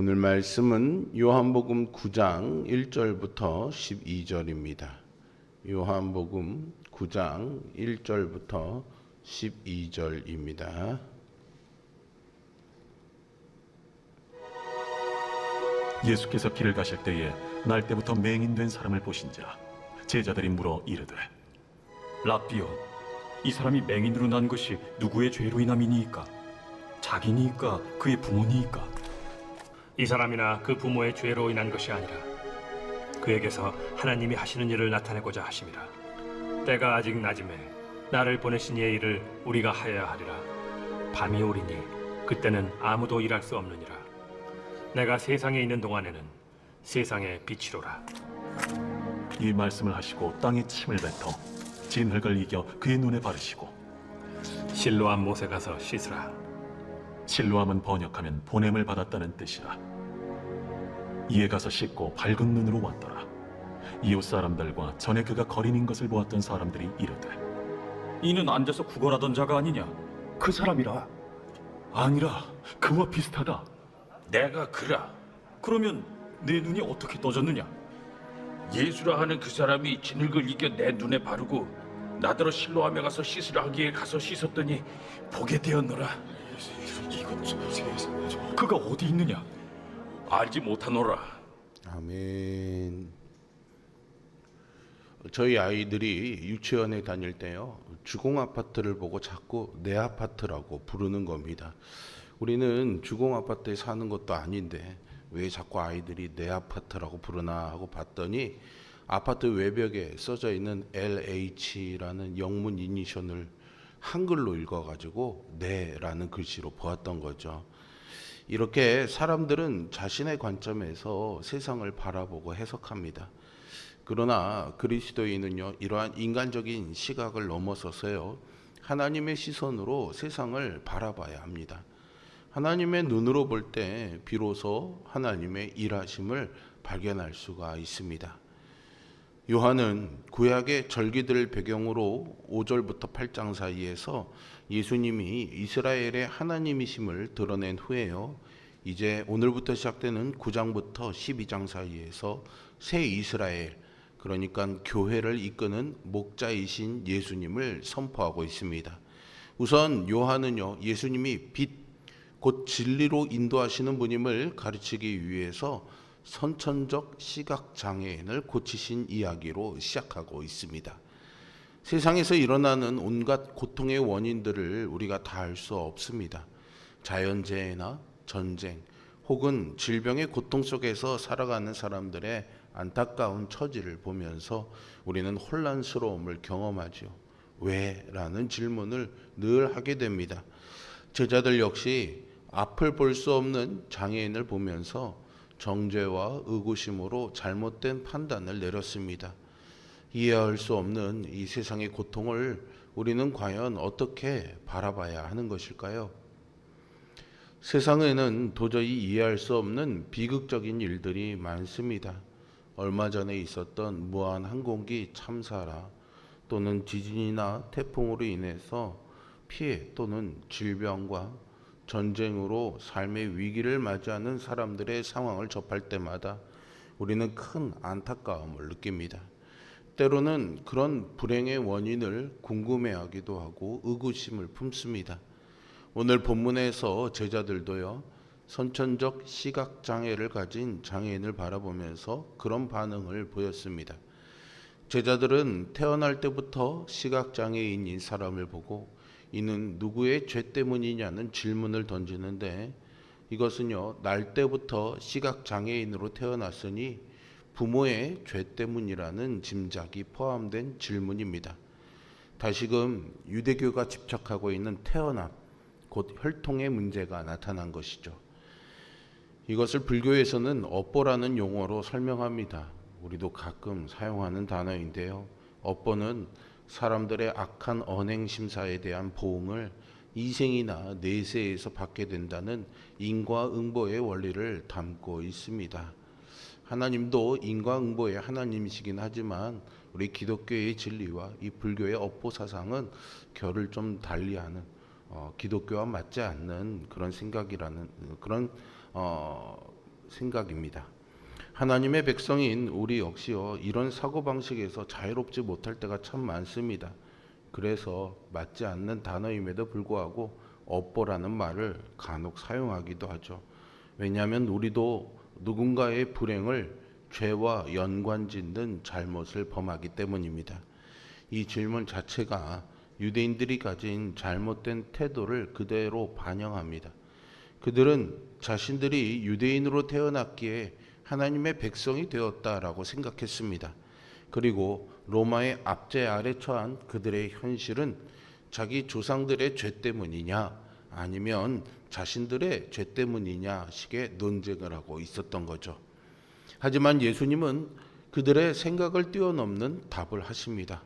오늘 말씀은 요한복음 9장 1절부터 12절입니다. 요한복음 9장 1절부터 12절입니다. 예수께서 길을 가실 때에 날 때부터 맹인된 사람을 보신지라 제자들이 물어 이르되 라비오, 이 사람이 맹인으로 난 것이 누구의 죄로 인함이니이까? 자기니이까 그의 부모니이까? 이 사람이나 그 부모의 죄로 인한 것이 아니라 그에게서 하나님이 하시는 일을 나타내고자 하심이라 때가 아직 낮음에 나를 보내신 이의 일을 우리가 하여야 하리라. 밤이 오리니 그때는 아무도 일할 수 없느니라. 내가 세상에 있는 동안에는 세상의 빛이로라. 이 말씀을 하시고 땅에 침을 뱉어 진흙을 이겨 그의 눈에 바르시고 실로암 못에 가서 씻으라 실로함은 번역하면 보냄을 받았다는 뜻이라. 이에 가서 씻고 밝은 눈으로 왔더라. 이웃 사람들과 전에 그가 거린인 것을 보았던 사람들이 이르되 이는 앉아서 구걸하던 자가 아니냐? 그 사람이라. 아니라 그와 비슷하다. 내가 그라. 그러면 내 눈이 어떻게 떠졌느냐? 예수라 하는 그 사람이 진흙을 이겨 내 눈에 바르고 나더러 실로함에 가서 씻으라 하기에 가서 씻었더니 보게 되었노라 그가 어디 있느냐? 알지 못하노라 아멘. 저희 아이들이 유치원에 다닐 때요. 주공 아파트를 보고 자꾸 내 아파트라고 부르는 겁니다. 우리는 주공 아파트에 사는 것도 아닌데 왜 자꾸 아이들이 내 아파트라고 부르나 하고 봤더니 아파트 외벽에 써져 있는 LH라는 영문 이니션을 한글로 읽어가지고 네라는 글씨로 보았던 거죠. 이렇게 사람들은 자신의 관점에서 세상을 바라보고 해석합니다. 그러나 그리스도인은요, 이러한 인간적인 시각을 넘어서서요, 하나님의 시선으로 세상을 바라봐야 합니다. 하나님의 눈으로 볼 때 비로소 하나님의 일하심을 발견할 수가 있습니다. 요한은 구약의 절기들을 배경으로 5절부터 8장 사이에서 예수님이 이스라엘의 하나님이심을 드러낸 후에요. 이제 오늘부터 시작되는 9장부터 12장 사이에서 새 이스라엘 그러니까 교회를 이끄는 목자이신 예수님을 선포하고 있습니다. 우선 요한은요. 예수님이 빛 곧 진리로 인도하시는 분임을 가르치기 위해서 선천적 시각 장애인을 고치신 이야기로 시작하고 있습니다. 세상에서 일어나는 온갖 고통의 원인들을 우리가 다 알 수 없습니다. 자연재해나 전쟁 혹은 질병의 고통 속에서 살아가는 사람들의 안타까운 처지를 보면서 우리는 혼란스러움을 경험하죠. 왜? 라는 질문을 늘 하게 됩니다. 제자들 역시 앞을 볼 수 없는 장애인을 보면서 정죄와 의구심으로 잘못된 판단을 내렸습니다. 이해할 수 없는 이 세상의 고통을 우리는 과연 어떻게 바라봐야 하는 것일까요? 세상에는 도저히 이해할 수 없는 비극적인 일들이 많습니다. 얼마 전에 있었던 무한 항공기 참사라 또는 지진이나 태풍으로 인해서 피해 또는 질병과 전쟁으로 삶의 위기를 맞이하는 사람들의 상황을 접할 때마다 우리는 큰 안타까움을 느낍니다. 때로는 그런 불행의 원인을 궁금해하기도 하고 의구심을 품습니다. 오늘 본문에서 제자들도요, 선천적 시각 장애를 가진 장애인을 바라보면서 그런 반응을 보였습니다. 제자들은 태어날 때부터 시각 장애인인 사람을 보고 이는 누구의 죄 때문이냐는 질문을 던지는데 이것은요, 날 때부터 시각 장애인으로 태어났으니 부모의 죄 때문이라는 짐작이 포함된 질문입니다. 다시금 유대교가 집착하고 있는 태어남, 곧 혈통의 문제가 나타난 것이죠. 이것을 불교에서는 업보라는 용어로 설명합니다. 우리도 가끔 사용하는 단어인데요. 업보는 사람들의 악한 언행 심사에 대한 보응을 이생이나 내세에서 받게 된다는 인과응보의 원리를 담고 있습니다. 하나님도 인과응보의 하나님이시긴 하지만 우리 기독교의 진리와 이 불교의 업보 사상은 결을 좀 달리하는 어, 기독교와 맞지 않는 그런 생각이라는 그런 어, 생각입니다. 하나님의 백성인 우리 역시요 이런 사고 방식에서 자유롭지 못할 때가 참 많습니다. 그래서 맞지 않는 단어임에도 불구하고 업보라는 말을 간혹 사용하기도 하죠. 왜냐하면 우리도 누군가의 불행을 죄와 연관짓는 잘못을 범하기 때문입니다. 이 질문 자체가 유대인들이 가진 잘못된 태도를 그대로 반영합니다. 그들은 자신들이 유대인으로 태어났기에 하나님의 백성이 되었다라고 생각했습니다. 그리고 로마의 압제 아래 처한 그들의 현실은 자기 조상들의 죄 때문이냐 아니면 자신들의 죄 때문이냐 식의 논쟁을 하고 있었던 거죠. 하지만 예수님은 그들의 생각을 뛰어넘는 답을 하십니다.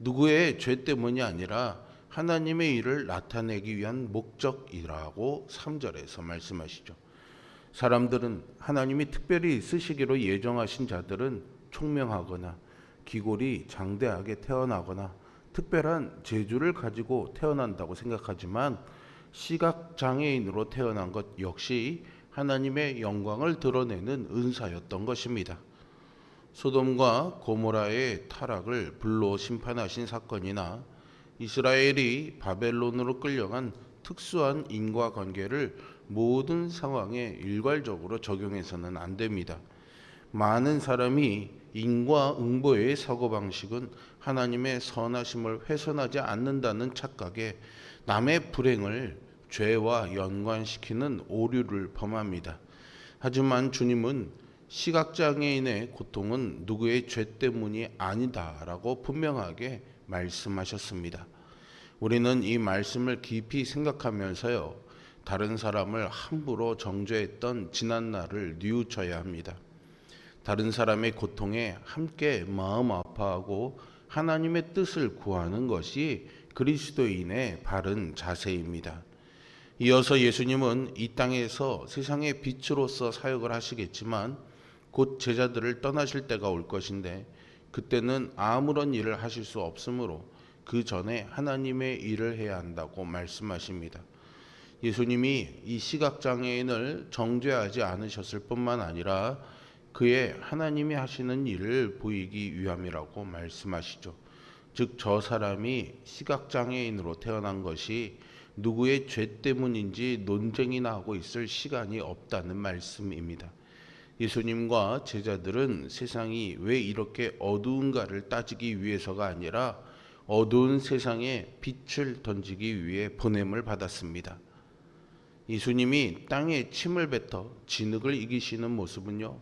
누구의 죄 때문이 아니라 하나님의 일을 나타내기 위한 목적이라고 3절에서 말씀하시죠. 사람들은 하나님이 특별히 쓰시기로 예정하신 자들은 총명하거나 기골이 장대하게 태어나거나 특별한 재주를 가지고 태어난다고 생각하지만 시각 장애인으로 태어난 것 역시 하나님의 영광을 드러내는 은사였던 것입니다. 소돔과 고모라의 타락을 불로 심판하신 사건이나 이스라엘이 바벨론으로 끌려간 특수한 인과 관계를 모든 상황에 일괄적으로 적용해서는 안 됩니다. 많은 사람이 인과응보의 사고방식은 하나님의 선하심을 훼손하지 않는다는 착각에 남의 불행을 죄와 연관시키는 오류를 범합니다. 하지만 주님은 시각장애인의 고통은 누구의 죄 때문이 아니다라고 분명하게 말씀하셨습니다. 우리는 이 말씀을 깊이 생각하면서요, 다른 사람을 함부로 정죄했던 지난 날을 뉘우쳐야 합니다. 다른 사람의 고통에 함께 마음 아파하고 하나님의 뜻을 구하는 것이 그리스도인의 바른 자세입니다. 이어서 예수님은 이 땅에서 세상의 빛으로서 사역을 하시겠지만 곧 제자들을 떠나실 때가 올 것인데 그때는 아무런 일을 하실 수 없으므로 그 전에 하나님의 일을 해야 한다고 말씀하십니다. 예수님이 이 시각장애인을 정죄하지 않으셨을 뿐만 아니라 그의 하나님이 하시는 일을 보이기 위함이라고 말씀하시죠. 즉 저 사람이 시각장애인으로 태어난 것이 누구의 죄 때문인지 논쟁이나 하고 있을 시간이 없다는 말씀입니다. 예수님과 제자들은 세상이 왜 이렇게 어두운가를 따지기 위해서가 아니라 어두운 세상에 빛을 던지기 위해 보냄을 받았습니다. 예수님이 땅에 침을 뱉어 진흙을 이기시는 모습은요.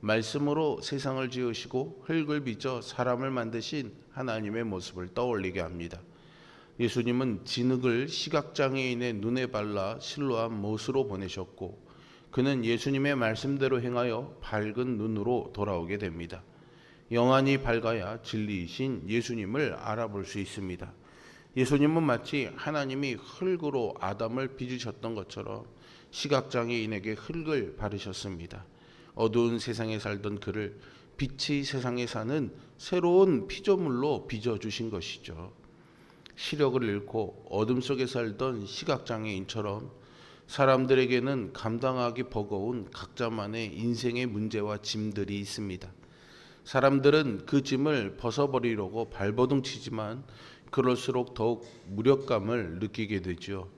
말씀으로 세상을 지으시고 흙을 빚어 사람을 만드신 하나님의 모습을 떠올리게 합니다. 예수님은 진흙을 시각장애인의 눈에 발라 실로한 못으로 보내셨고 그는 예수님의 말씀대로 행하여 밝은 눈으로 돌아오게 됩니다. 영안이 밝아야 진리이신 예수님을 알아볼 수 있습니다. 예수님은 마치 하나님이 흙으로 아담을 빚으셨던 것처럼 시각장애인에게 흙을 바르셨습니다. 어두운 세상에 살던 그를 빛이 세상에 사는 새로운 피조물로 빚어주신 것이죠. 시력을 잃고 어둠 속에 살던 시각장애인처럼 사람들에게는 감당하기 버거운 각자만의 인생의 문제와 짐들이 있습니다. 사람들은 그 짐을 벗어버리려고 발버둥 치지만 그럴수록 더욱 무력감을 느끼게 되죠.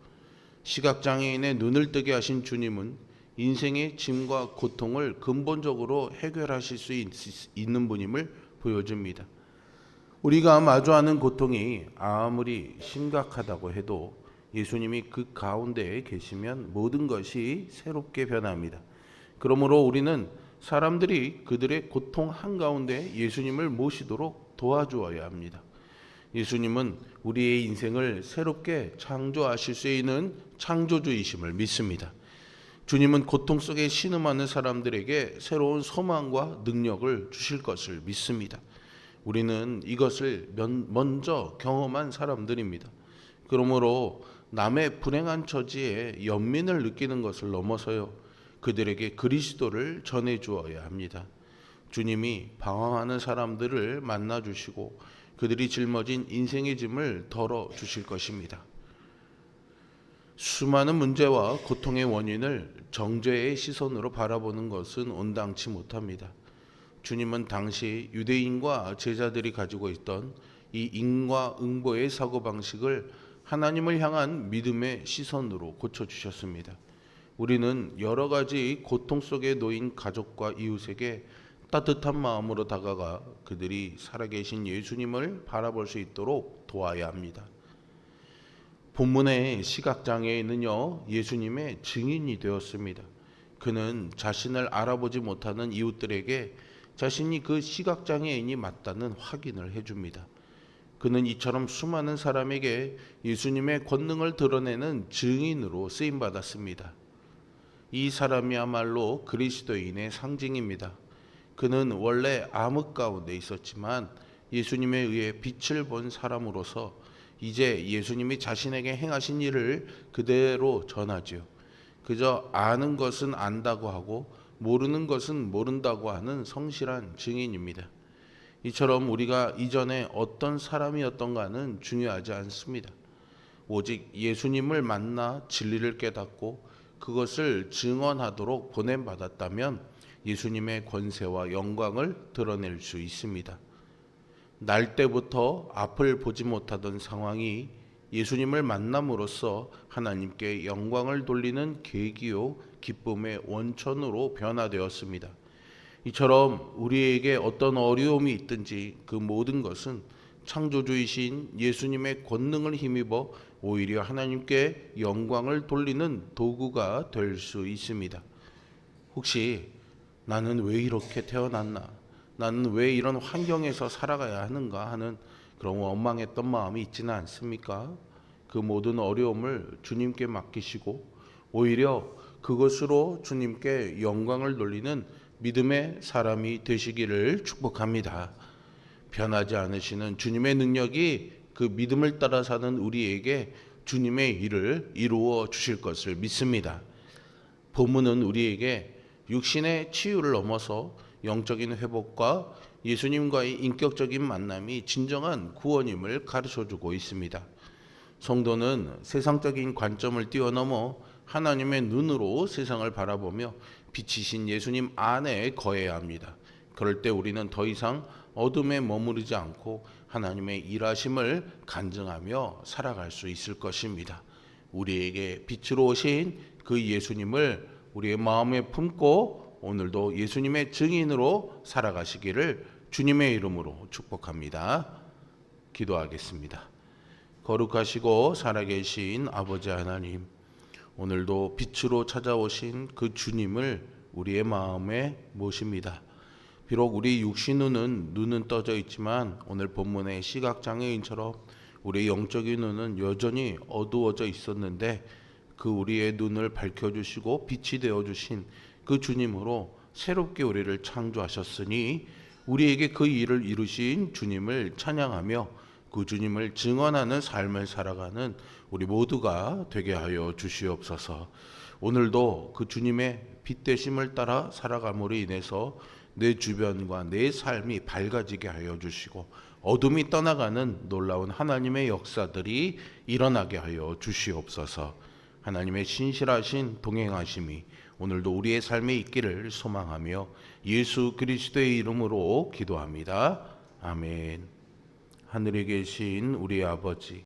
시각장애인의 눈을 뜨게 하신 주님은 인생의 짐과 고통을 근본적으로 해결하실 수 있, 있는 분임을 보여줍니다. 우리가 마주하는 고통이 아무리 심각하다고 해도 예수님이 그 가운데에 계시면 모든 것이 새롭게 변합니다. 그러므로 우리는 사람들이 그들의 고통 한가운데 예수님을 모시도록 도와주어야 합니다. 예수님은 우리의 인생을 새롭게 창조하실 수 있는 창조주이심을 믿습니다. 주님은 고통 속에 신음하는 사람들에게 새로운 소망과 능력을 주실 것을 믿습니다. 우리는 이것을 먼저 경험한 사람들입니다. 그러므로 남의 불행한 처지에 연민을 느끼는 것을 넘어서요. 그들에게 그리스도를 전해 주어야 합니다. 주님이 방황하는 사람들을 만나 주시고 그들이 짊어진 인생의 짐을 덜어 주실 것입니다. 수많은 문제와 고통의 원인을 정죄의 시선으로 바라보는 것은 온당치 못합니다. 주님은 당시 유대인과 제자들이 가지고 있던 이 인과 응보의 사고방식을 하나님을 향한 믿음의 시선으로 고쳐주셨습니다. 우리는 여러 가지 고통 속에 놓인 가족과 이웃에게 따뜻한 마음으로 다가가 그들이 살아계신 예수님을 바라볼 수 있도록 도와야 합니다. 본문의 시각장애인은요, 예수님의 증인이 되었습니다. 그는 자신을 알아보지 못하는 이웃들에게 자신이 그 시각장애인이 맞다는 확인을 해줍니다. 그는 이처럼 수많은 사람에게 예수님의 권능을 드러내는 증인으로 쓰임 받았습니다. 이 사람이야말로 그리스도인의 상징입니다. 그는 원래 암흑 가운데 있었지만 예수님에 의해 빛을 본 사람으로서 이제 예수님이 자신에게 행하신 일을 그대로 전하지요. 그저 아는 것은 안다고 하고 모르는 것은 모른다고 하는 성실한 증인입니다. 이처럼 우리가 이전에 어떤 사람이었던가는 중요하지 않습니다. 오직 예수님을 만나 진리를 깨닫고 그것을 증언하도록 보냄 받았다면 예수님의 권세와 영광을 드러낼 수 있습니다. 날 때부터 앞을 보지 못하던 상황이 예수님을 만남으로써 하나님께 영광을 돌리는 계기요 기쁨의 원천으로 변화되었습니다. 이처럼 우리에게 어떤 어려움이 있든지 그 모든 것은 창조주이신 예수님의 권능을 힘입어 오히려 하나님께 영광을 돌리는 도구가 될 수 있습니다. 혹시 나는 왜 이렇게 태어났나? 나는 왜 이런 환경에서 살아가야 하는가 하는 그런 원망했던 마음이 있지는 않습니까? 그 모든 어려움을 주님께 맡기시고 오히려 그것으로 주님께 영광을 돌리는 믿음의 사람이 되시기를 축복합니다. 변하지 않으시는 주님의 능력이 그 믿음을 따라 사는 우리에게 주님의 일을 이루어 주실 것을 믿습니다. 본문은 우리에게 육신의 치유를 넘어서 영적인 회복과 예수님과의 인격적인 만남이 진정한 구원임을 가르쳐 주고 있습니다. 성도는 세상적인 관점을 뛰어넘어 하나님의 눈으로 세상을 바라보며 빛이신 예수님 안에 거해야 합니다. 그럴 때 우리는 더 이상 어둠에 머무르지 않고 하나님의 일하심을 간증하며 살아갈 수 있을 것입니다. 우리에게 빛으로 오신 그 예수님을 우리의 마음에 품고 오늘도 예수님의 증인으로 살아가시기를 주님의 이름으로 축복합니다. 기도하겠습니다. 거룩하시고 살아계신 아버지 하나님, 오늘도 빛으로 찾아오신 그 주님을 우리의 마음에 모십니다. 비록 우리 육신 눈은 눈은 떠져 있지만 오늘 본문의 시각 장애인처럼 우리의 영적인 눈은 여전히 어두워져 있었는데 그 우리의 눈을 밝혀 주시고 빛이 되어 주신 그 주님으로 새롭게 우리를 창조하셨으니 우리에게 그 일을 이루신 주님을 찬양하며 그 주님을 증언하는 삶을 살아가는 우리 모두가 되게 하여 주시옵소서. 오늘도 그 주님의 빛 되심을 따라 살아감으로 인해서 내 주변과 내 삶이 밝아지게 하여 주시고 어둠이 떠나가는 놀라운 하나님의 역사들이 일어나게 하여 주시옵소서. 하나님의 신실하신 동행하심이 오늘도 우리의 삶에 있기를 소망하며 예수 그리스도의 이름으로 기도합니다. 아멘. 하늘에 계신 우리 아버지